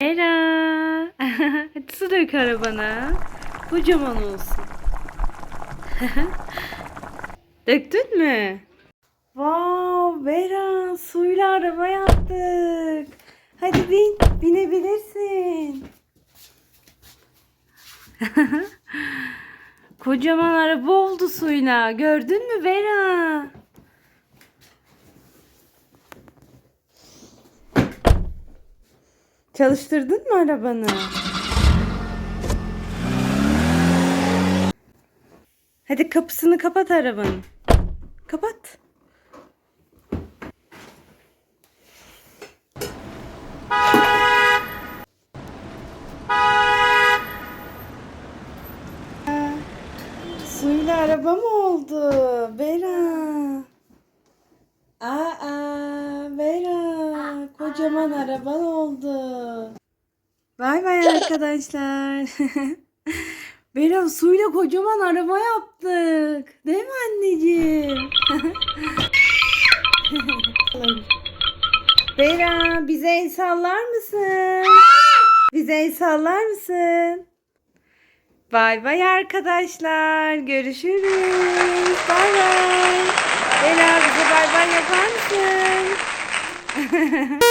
Era. Hadi su dök arabana. Kocaman olsun. Döktün mü? Wow, Vera suyla araba yaptık. Hadi bin, binebilirsin. Kocaman araba oldu suyla. Gördün mü Vera? Çalıştırdın mı arabanı? Hadi kapısını kapat arabanın. Kapat. Suyla araba mı oldu? Bera. Kocaman araban oldu. Bay bay arkadaşlar. Bera suyla kocaman araba yaptık. Değil mi anneciğim? Bera bize el sallar mısın? Bize el sallar mısın? Bay bay arkadaşlar. Görüşürüz. Bay bay. Bela bize bay bay yapar mısın?